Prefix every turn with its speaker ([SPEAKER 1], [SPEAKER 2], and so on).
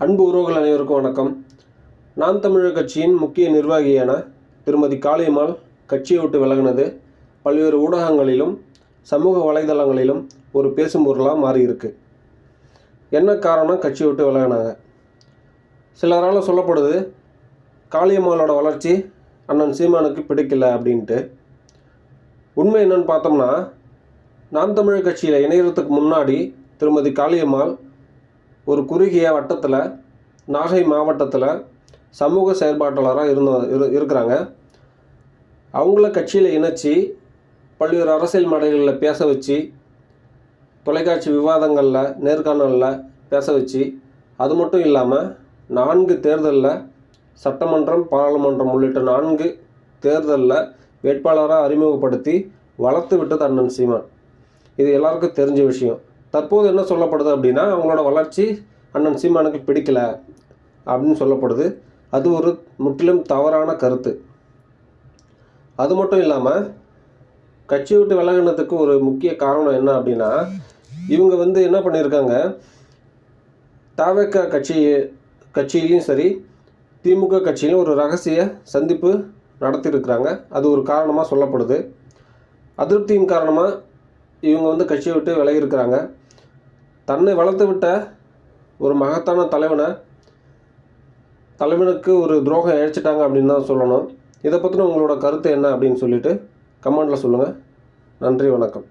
[SPEAKER 1] அன்பு உறவுகள் அனைவருக்கும் வணக்கம். நாம் தமிழர் கட்சியின் முக்கிய நிர்வாகியான திருமதி காளியம்மாள் கட்சியை விட்டு விலகினது பல்வேறு ஊடகங்களிலும் சமூக வலைதளங்களிலும் ஒரு பேசும் பொருளாக மாறியிருக்கு. என்ன காரணம் கட்சியை விட்டு விலகினாங்க? சிலரால் சொல்லப்படுது காளியம்மாளோட வளர்ச்சி அண்ணன் சீமானுக்கு பிடிக்கல அப்படின்ட்டு. உண்மை என்னன்னு பார்த்தோம்னா நாம் தமிழர் கட்சியில் இணையறதுக்கு முன்னாடி திருமதி காளியம்மாள் ஒரு குறுகிய வட்டத்தில் நாகை மாவட்டத்தில் சமூக செயற்பாட்டாளராக இருந்த இரு இருக்கிறாங்க. அவங்கள கட்சியில் இணைச்சி பல்வேறு அரசியல் மேடைகளில் பேச வச்சு தொலைக்காட்சி விவாதங்களில் நேர்காணலில் பேச வச்சு அது மட்டும் இல்லாமல் நான்கு தேர்தலில் சட்டமன்றம் பாராளுமன்றம் உள்ளிட்ட நான்கு தேர்தலில் வேட்பாளராக அறிமுகப்படுத்தி வளர்த்து விட்டது அண்ணன் சீமான். இது எல்லாருக்கும் தெரிஞ்ச விஷயம். தற்போது என்ன சொல்லப்படுது அப்படின்னா அவங்களோட வளர்ச்சி அண்ணன் சீமானுக்கு பிடிக்கல அப்படின்னு சொல்லப்படுது. அது ஒரு முற்றிலும் தவறான கருத்து. அது மட்டும் இல்லாமல் கட்சி விட்டு விலகினதுக்கு ஒரு முக்கிய காரணம் என்ன அப்படின்னா இவங்க வந்து என்ன பண்ணியிருக்காங்க தாவக கட்சி கட்சியிலையும் சரி திமுக கட்சியிலும் ஒரு ரகசிய சந்திப்பு நடத்தியிருக்கிறாங்க. அது ஒரு காரணமாக சொல்லப்படுது. அதிருப்தியின் காரணமாக இவங்க வந்து கட்சியை விட்டு விலகியிருக்கிறாங்க. தன்னை வளர்த்து விட்ட ஒரு மகத்தான தலைவனை தலைவனுக்கு ஒரு துரோகம் இழைச்சிட்டாங்க அப்படின்னு தான் சொல்லணும். இதை பற்றின உங்களோட கருத்து என்ன அப்படின்னு சொல்லிட்டு கமெண்டில் சொல்லுங்கள் நன்றி வணக்கம்.